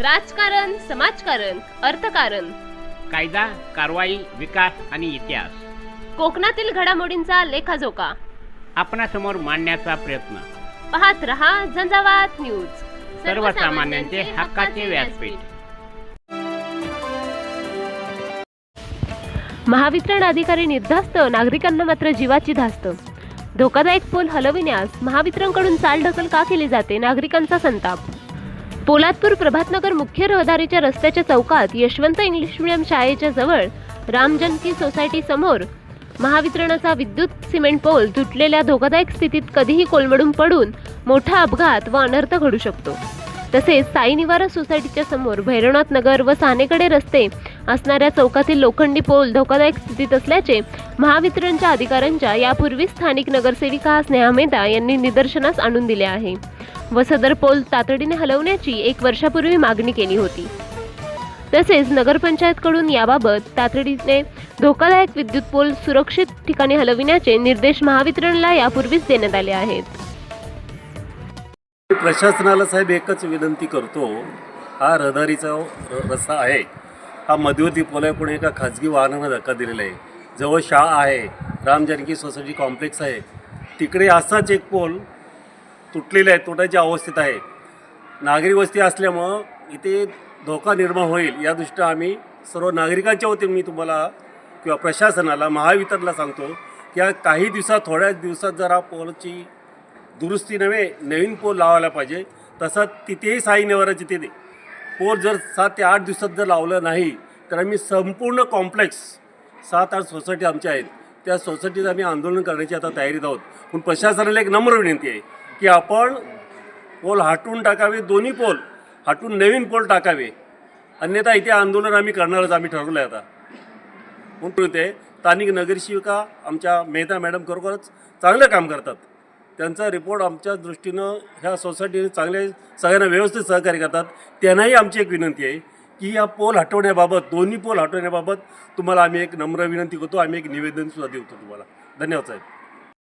राजकारण समाजकारण अर्थकारण. कायदा कारवाई विकास आणि इतिहास. कोकणातील घडामोडींचा लेखाजोखा. आपणासमोर मांडण्याचा प्रयत्न. पाहत रहा झंझावात न्यूज. सर्वसामान्यांचे हक्काचे व्यासपीठ. महावितरण अधिकारी निर्धास्त नागरिकांना मात्र जीवाची धास्त. धोकादायक पोल हलविण्यास महावितरणकडून चालढकल का केली जाते? नागरिकांचा संताप. पोलादपूर प्रभातनगर मुख्य रहदारीच्या रस्त्याच्या चौकात यशवंत इंग्लिश मिडियम शाळेच्या जवळ रामजनकी सोसायटी समोर महावितरणाचा विद्युत सिमेंट पोल तुटलेल्या धोकादायक स्थितीत कधीही कोलमडून पडून मोठा अपघात व अनर्थ घडू शकतो. तसेच साई निवारा सोसायटीच्या समोर भैरवनाथ नगर व सानेकडे रस्ते असणाऱ्या चौकातील लोखंडी पोल धोकादायक स्थितीत असल्याचे महावितरणच्या अधिकाऱ्यांच्या यापूर्वी स्थानिक नगरसेविका स्नेहा मेहता यांनी निदर्शनास आणून दिले आहे. व सदर पोल तातडीने हलवण्याची एक वर्षापूर्वी मागणी केली होती. तसेच नगरपंचायतकडून याबाबत तातडीने धोकादायक विद्युत पोल सुरक्षित ठिकाणी हलविण्याचे निर्देश महावितरणला यापूर्वीच देण्यात आले आहेत. प्रशासनाला साहेब एकच विनंती करतो. हा रहदारीचा रस्ता आहे. हा मध्यवर्ती पोल आहे पण एका खाजगी वाहनानं धक्का दिलेला आहे. जवळ शाळा आहे. राम जानकी सोसायटी कॉम्प्लेक्स आहे. तिकडे असाच एक पोल तुटलेले आहे तुटायच्या अवस्थेत आहे. नागरी वस्ती असल्यामुळं इथे धोका निर्माण होईल या दृष्टीनं आम्ही सर्व नागरिकांच्या वतीने मी तुम्हाला किंवा प्रशासनाला महावितरणला सांगतो की या काही दिवसात थोड्याच दिवसात जरा पोलची दुरुस्ती नव्हे नवीन पोल लावायला पाहिजे तसं तिथेही साई नेवाराची तिथे पोल जर सात ते आठ दिवसात जर लावलं नाही तर आम्ही संपूर्ण कॉम्प्लेक्स सात आठ सोसायटी आमच्या आहेत. त्या सोसायटीत आम्ही आंदोलन करण्याची आता तयारीत आहोत. पण प्रशासनाला एक नम्र विनंती आहे की आपण पोल हटवून टाकावे दोन्ही पोल हटवून नवीन पोल टाकावे. अन्यथा इथे आंदोलन आम्ही करणारच आम्ही ठरवलं आहे आता. म्हणून ते स्थानिक नगरसेविका आमच्या मेहता मॅडम खरोखरच चांगलं काम करतात. त्यांचा रिपोर्ट आमच्या दृष्टीनं ह्या सोसायटीने चांगले सगळ्यांना व्यवस्थित सहकार्य करतात. त्यांनाही आमची एक विनंती आहे की या पोल हटवण्याबाबत दोन्ही पोल हटवण्याबाबत तुम्हाला आम्ही एक नम्र विनंती करतो आम्ही एक निवेदनसुद्धा देतो तुम्हाला. धन्यवाद साहेब.